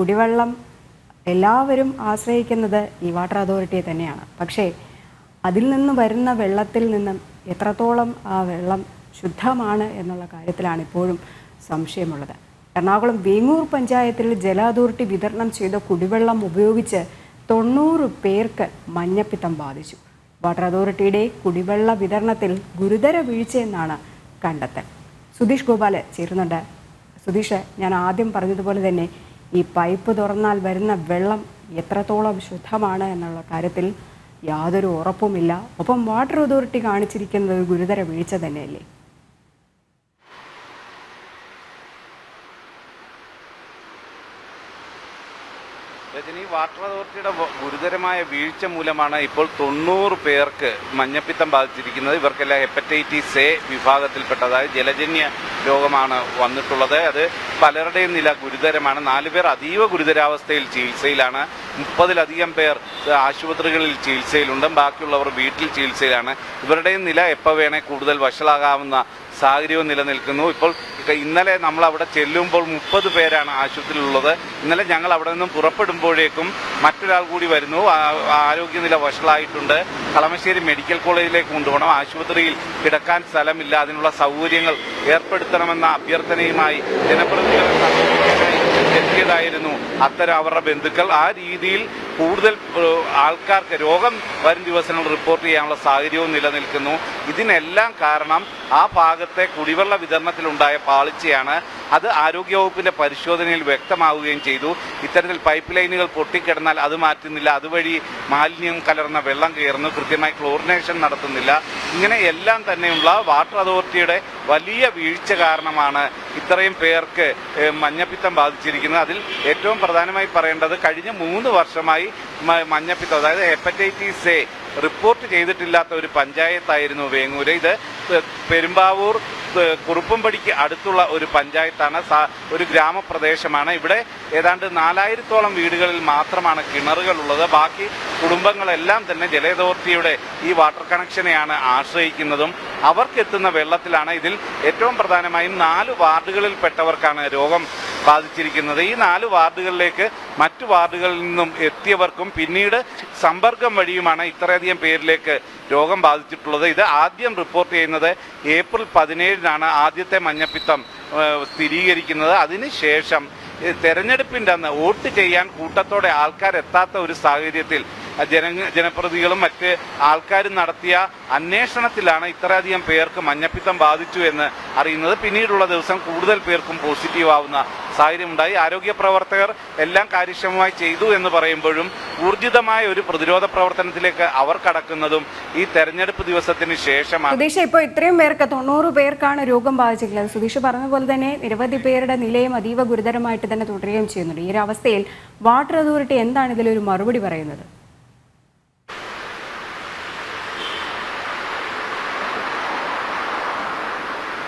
കുടിവെള്ളം എല്ലാവരും ആശ്രയിക്കുന്നത് ഈ വാട്ടർ അതോറിറ്റിയെ തന്നെയാണ്. പക്ഷേ അതിൽ നിന്ന് വരുന്ന വെള്ളത്തിൽ നിന്നും എത്രത്തോളം ആ വെള്ളം ശുദ്ധമാണ് എന്നുള്ള കാര്യത്തിലാണ് ഇപ്പോഴും സംശയമുള്ളത്. എറണാകുളം വേങ്ങൂർ പഞ്ചായത്തിൽ ജല അതോറിറ്റി വിതരണം ചെയ്ത കുടിവെള്ളം ഉപയോഗിച്ച് തൊണ്ണൂറ് പേർക്ക് മഞ്ഞപ്പിത്തം ബാധിച്ചു. വാട്ടർ അതോറിറ്റിയുടെ കുടിവെള്ള വിതരണത്തിൽ ഗുരുതര വീഴ്ചയെന്നാണ് കണ്ടെത്തൽ. സുധീഷ് ഗോപാൽ ചേരുന്നുണ്ട്. സുധീഷ് ഞാൻ ആദ്യം പറഞ്ഞതുപോലെ തന്നെ ഈ പൈപ്പ് തുറന്നാൽ വരുന്ന വെള്ളം എത്രത്തോളം ശുദ്ധമാണ് എന്നുള്ള കാര്യത്തിൽ യാതൊരു ഉറപ്പുമില്ല. ഒപ്പം വാട്ടർ അതോറിറ്റി കാണിച്ചിരിക്കുന്നത് ഒരു ഗുരുതര വീഴ്ച തന്നെയല്ലേ? രജനി വാട്ടർ അതോറിറ്റിയുടെ ഗുരുതരമായ വീഴ്ച മൂലമാണ് ഇപ്പോൾ തൊണ്ണൂറ് പേർക്ക് മഞ്ഞപ്പിത്തം ബാധിച്ചിരിക്കുന്നത്. ഇവർക്കെല്ലാം ഹെപ്പറ്റൈറ്റിസ് എ വിഭാഗത്തിൽപ്പെട്ടതായി. ജലജന്യ രോഗമാണ് വന്നിട്ടുള്ളത്. അത് പലരുടെയും നില ഗുരുതരമാണ്. നാല് പേർ അതീവ ഗുരുതരാവസ്ഥയിൽ ചികിത്സയിലാണ്. മുപ്പതിലധികം പേർ ആശുപത്രികളിൽ ചികിത്സയിലുണ്ട്. ബാക്കിയുള്ളവർ വീട്ടിൽ ചികിത്സയിലാണ്. ഇവരുടെയും നില എപ്പോൾ വേണേൽ കൂടുതൽ വഷളാകാവുന്ന സാഹചര്യവും നിലനിൽക്കുന്നു. ഇപ്പോൾ ഇക- ഇന്നലെ നമ്മൾ അവിടെ ചെല്ലുമ്പോൾ മുപ്പത് പേരാണ് ആശുപത്രിയിലുള്ളത്. ഇന്നലെ ഞങ്ങൾ അവിടെ നിന്നും പുറപ്പെടുമ്പോഴേക്കും മറ്റൊരാൾ കൂടി വരുന്നു. ആരോഗ്യനില വഷളായിട്ടുണ്ട്. കളമശ്ശേരി മെഡിക്കൽ കോളേജിലേക്ക് കൊണ്ടുപോകണം. ആശുപത്രിയിൽ കിടക്കാൻ സ്ഥലമില്ല. അതിനുള്ള സൗകര്യങ്ങൾ ഏർപ്പെടുത്തണമെന്ന അഭ്യർത്ഥനയുമായി ജനപ്രതിനിധികളെ എത്തിയതായിരുന്നു അത്തരം അവരുടെ ബന്ധുക്കൾ. ആ രീതിയിൽ കൂടുതൽ ആൾക്കാർക്ക് രോഗം വരും ദിവസങ്ങൾ റിപ്പോർട്ട് ചെയ്യാനുള്ള സാഹചര്യവും നിലനിൽക്കുന്നു. ഇതിനെല്ലാം കാരണം ആ ഭാഗത്തെ കുടിവെള്ള വിതരണത്തിലുണ്ടായ പാളിച്ചയാണ്. അത് ആരോഗ്യവകുപ്പിന്റെ പരിശോധനയിൽ വ്യക്തമാവുകയും ചെയ്തു. ഇത്തരത്തിൽ പൈപ്പ് ലൈനുകൾ പൊട്ടിക്കിടന്നാൽ അത് മാറ്റുന്നില്ല. അതുവഴി മാലിന്യം കലർന്ന വെള്ളം കയറുന്നു. കൃത്യമായി ക്ലോറിനേഷൻ നടത്തുന്നില്ല. ഇങ്ങനെ എല്ലാം തന്നെയുള്ള വാട്ടർ അതോറിറ്റിയുടെ വലിയ വീഴ്ച കാരണമാണ് ഇത്രയും പേർക്ക് മഞ്ഞപ്പിത്തം ബാധിച്ചിരിക്കുന്നത്. അതിൽ ഏറ്റവും പ്രധാനമായി പറയേണ്ടത് കഴിഞ്ഞ മൂന്ന് വർഷമായി മഞ്ഞപ്പിത്തം അതായത് ഹെപ്പറ്റൈറ്റിസ് എ റിപ്പോർട്ട് ചെയ്തിട്ടില്ലാത്ത ഒരു പഞ്ചായത്തായിരുന്നു വേങ്ങൂര്. ഇത് പെരുമ്പാവൂർ കുറുപ്പമ്പടിക്ക് അടുത്തുള്ള ഒരു പഞ്ചായത്താണ്. ഒരു ഗ്രാമപ്രദേശമാണ്. ഇവിടെ ഏതാണ്ട് നാലായിരത്തോളം വീടുകളിൽ മാത്രമാണ് കിണറുകൾ ഉള്ളത് ബാക്കി കുടുംബങ്ങളെല്ലാം തന്നെ ജല അതോറിറ്റിയുടെ ഈ വാട്ടർ കണക്ഷനെയാണ് ആശ്രയിക്കുന്നതും അവർക്കെത്തുന്ന വെള്ളത്തിലാണ്. ഇതിൽ ഏറ്റവും പ്രധാനമായും നാല് വാർഡുകളിൽപ്പെട്ടവർക്കാണ് രോഗം ബാധിച്ചിരിക്കുന്നത്. ഈ നാല് വാർഡുകളിലേക്ക് മറ്റു വാർഡുകളിൽ നിന്നും എത്തിയവർക്കും പിന്നീട് സമ്പർക്കം വഴിയുമാണ് ഇത്രയധികം പേരിലേക്ക് രോഗം ബാധിച്ചിട്ടുള്ളത്. ഇത് ആദ്യം റിപ്പോർട്ട് ചെയ്യുന്നത് ഏപ്രിൽ പതിനേഴിനാണ് ആദ്യത്തെ മഞ്ഞപ്പിത്തം സ്ഥിരീകരിക്കുന്നത്. അതിനുശേഷം തെരഞ്ഞെടുപ്പിന്റെ അന്ന് വോട്ട് ചെയ്യാൻ കൂട്ടത്തോടെ ആൾക്കാർ എത്താത്ത ഒരു സാഹചര്യത്തിൽ ജന ജനപ്രതികളും മറ്റ് ആൾക്കാരും നടത്തിയ അന്വേഷണത്തിലാണ് ഇത്രയധികം പേർക്ക് മഞ്ഞപ്പിത്തം ബാധിച്ചു എന്ന് അറിയുന്നത്. പിന്നീടുള്ള ദിവസം കൂടുതൽ പേർക്കും പോസിറ്റീവ് ആവുന്ന സാഹചര്യമുണ്ടായി. ആരോഗ്യ പ്രവർത്തകർ എല്ലാം കാര്യക്ഷമമായി ചെയ്തു എന്ന് പറയുമ്പോഴും ഊർജിതമായ ഒരു പ്രതിരോധ പ്രവർത്തനത്തിലേക്ക് അവർ കടക്കുന്നതും ഈ തെരഞ്ഞെടുപ്പ് ദിവസത്തിന് ശേഷമാണ്. സുധീഷ് ഇപ്പോൾ ഇത്രയും പേർക്ക് തൊണ്ണൂറ് പേർക്കാണ് രോഗം ബാധിച്ചിട്ടുള്ളത്. സുധീഷ് പറഞ്ഞ പോലെ തന്നെ നിരവധി പേരുടെ നിലയും അതീവ ഗുരുതരമായിട്ട് തന്നെ തുടരുകയും ചെയ്യുന്നുണ്ട്. ഈ ഒരു അവസ്ഥയിൽ വാട്ടർ അതോറിറ്റി എന്താണ് ഇതിലൊരു മറുപടി പറയുന്നത്?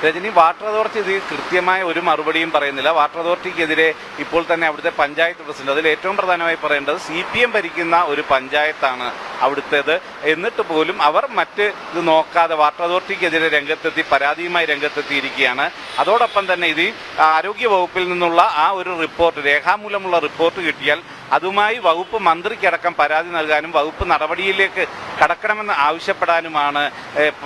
രജനി വാട്ടർ അതോറിറ്റി ഇത് കൃത്യമായ ഒരു മറുപടിയും പറയുന്നില്ല. വാട്ടർ അതോറിറ്റിക്കെതിരെ ഇപ്പോൾ തന്നെ അവിടുത്തെ പഞ്ചായത്ത് പ്രസിഡന്റ് അതിൽ ഏറ്റവും പ്രധാനമായി പറയേണ്ടത് സി പി എം ഭരിക്കുന്ന ഒരു പഞ്ചായത്താണ് അവിടുത്തേത്. എന്നിട്ട് പോലും അവർ മറ്റ് ഇത് നോക്കാതെ വാട്ടർ അതോറിറ്റിക്കെതിരെ രംഗത്തെത്തി പരാതിയുമായി രംഗത്തെത്തിയിരിക്കുകയാണ്. അതോടൊപ്പം തന്നെ ഇത് ആരോഗ്യ വകുപ്പിൽ നിന്നുള്ള ആ ഒരു റിപ്പോർട്ട് രേഖാമൂലമുള്ള റിപ്പോർട്ട് കിട്ടിയാൽ അതുമായി വകുപ്പ് മന്ത്രിക്കടക്കം പരാതി നൽകാനും വകുപ്പ് നടപടിയിലേക്ക് കടക്കണമെന്ന് ആവശ്യപ്പെടാനുമാണ്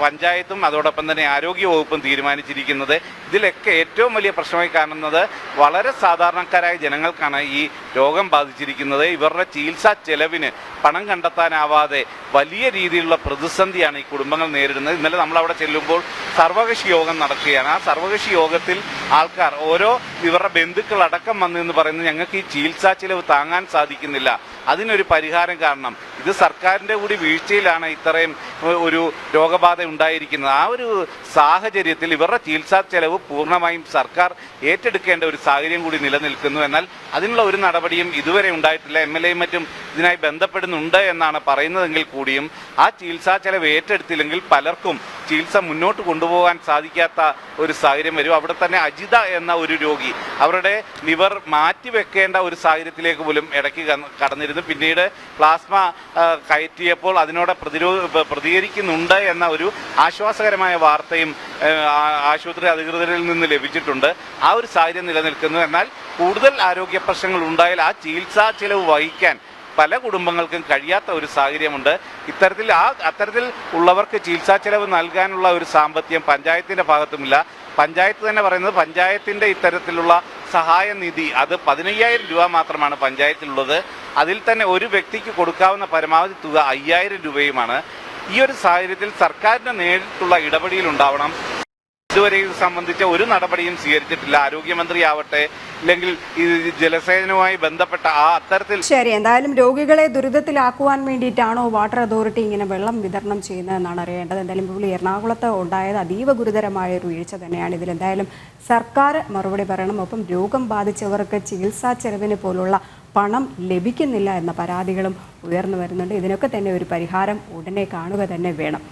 പഞ്ചായത്തും അതോടൊപ്പം തന്നെ ആരോഗ്യ വകുപ്പും തീരുമാനിച്ചിരിക്കുന്നത്. ഇതിലൊക്കെ ഏറ്റവും വലിയ പ്രശ്നമായി കാണുന്നത് വളരെ സാധാരണക്കാരായ ജനങ്ങൾക്കാണ് ഈ രോഗം ബാധിച്ചിരിക്കുന്നത്. ഇവരുടെ ചികിത്സാ ചെലവിന് പണം കണ്ടെത്താനാവാതെ വലിയ രീതിയിലുള്ള പ്രതിസന്ധിയാണ് ഈ കുടുംബങ്ങൾ നേരിടുന്നത്. ഇന്നലെ നമ്മൾ അവിടെ ചെല്ലുമ്പോൾ സർവകക്ഷി യോഗം നടക്കുകയാണ്. ആ സർവകക്ഷി യോഗത്തിൽ ആൾക്കാർ ഓരോ ഇവരുടെ ബന്ധുക്കൾ അടക്കം വന്നു എന്ന് പറയുന്നത് ഞങ്ങൾക്ക് ഈ ചികിത്സാ ചെലവ് താങ്ങാൻ സാധിക്കുന്നില്ല. അതിനൊരു പരിഹാരം കാരണം ഇത് സർക്കാരിന്റെ കൂടി വീഴ്ചയിലാണ് ഇത്രയും ഒരു രോഗബാധ ഉണ്ടായിരിക്കുന്നത്. ആ ഒരു സാഹചര്യത്തിൽ ഇവരുടെ ചികിത്സാ ചെലവ് പൂർണമായും സർക്കാർ ഏറ്റെടുക്കേണ്ട ഒരു സാഹചര്യം കൂടി നിലനിൽക്കുന്നു. എന്നാൽ അതിനുള്ള ഒരു നടപടിയും ഇതുവരെ ഉണ്ടായിട്ടില്ല. എം എൽ എയും മറ്റും ഇതിനായി ബന്ധപ്പെടുന്നുണ്ട് എന്നാണ് പറയുന്നതെങ്കിൽ കൂടിയും ആ ചികിത്സാ ചെലവ് ഏറ്റെടുത്തില്ലെങ്കിൽ പലർക്കും ചികിത്സ മുന്നോട്ട് കൊണ്ടുപോകാൻ സാധിക്കാത്ത ഒരു സാഹചര്യം വരും. അവിടെ തന്നെ അജിത എന്ന ഒരു രോഗി അവരുടെ ലിവർ മാറ്റിവെക്കേണ്ട ഒരു സാഹചര്യത്തിലേക്ക് പോലും ഇടയ്ക്ക് കടന്നിരുന്നു. പിന്നീട് പ്ലാസ്മ കയറ്റിയപ്പോൾ അതിനോട് പ്രതിരോ പ്രതികരിക്കുന്നുണ്ട് എന്ന ഒരു ആശ്വാസകരമായ വാർത്തയും ആശുപത്രി അധികൃതരിൽ നിന്ന് ലഭിച്ചിട്ടുണ്ട്. ആ ഒരു സാഹചര്യം നിലനിൽക്കുന്നു. എന്നാൽ കൂടുതൽ ആരോഗ്യ പ്രശ്നങ്ങൾ ഉണ്ടായാൽ ആ ചികിത്സാ ചെലവ് വഹിക്കാൻ പല കുടുംബങ്ങൾക്കും കഴിയാത്ത ഒരു സാഹചര്യമുണ്ട്. ഇത്തരത്തിൽ ആ അത്തരത്തിൽ ഉള്ളവർക്ക് ചികിത്സാ ചെലവ് നൽകാനുള്ള ഒരു സാമ്പത്തികം പഞ്ചായത്തിന്റെ ഭാഗത്തുമില്ല. പഞ്ചായത്ത് തന്നെ പറയുന്നത് പഞ്ചായത്തിന്റെ ഇത്തരത്തിലുള്ള സഹായ നിധി അത് പതിനയ്യായിരം രൂപ മാത്രമാണ് പഞ്ചായത്തിലുള്ളത്. അതിൽ തന്നെ ഒരു വ്യക്തിക്ക് കൊടുക്കാവുന്ന പരമാവധി തുക അയ്യായിരം രൂപയുമാണ്. ഈ ഒരു സാഹചര്യത്തിൽ സർക്കാരിന്റെ നേരിട്ടുള്ള ഇടപെടൽ ഉണ്ടാവണം ഇതുവരെ ഇത് സംബന്ധിച്ച ഒരു നടപടിയും സ്വീകരിച്ചിട്ടില്ല. ആരോഗ്യമന്ത്രി ആവട്ടെ അല്ലെങ്കിൽ ഈ ജലസേചനവുമായി ബന്ധപ്പെട്ട ആ അത്തരത്തിൽ ശരി എന്തായാലും രോഗികളെ ദുരിതത്തിലാക്കുവാൻ വേണ്ടിയിട്ടാണോ വാട്ടർ അതോറിറ്റി ഇങ്ങനെ വെള്ളം വിതരണം ചെയ്യുന്നതെന്നാണ് അറിയേണ്ടത്. എന്തായാലും ഇപ്പോൾ എറണാകുളത്ത് ഉണ്ടായത് അതീവ ഗുരുതരമായ ഒരു വീഴ്ച തന്നെയാണ് ഇതിൽ. എന്തായാലും സർക്കാർ മറുപടി പറയണം. ഒപ്പം രോഗം ബാധിച്ചവർക്ക് ചികിത്സാ ചെലവിന് പോലുള്ള പണം ലഭിക്കുന്നില്ല എന്ന പരാതികളും ഉയർന്നു വരുന്നുണ്ട്. ഇതിനൊക്കെ തന്നെ ഒരു പരിഹാരം ഉടനെ കാണുക തന്നെ വേണം.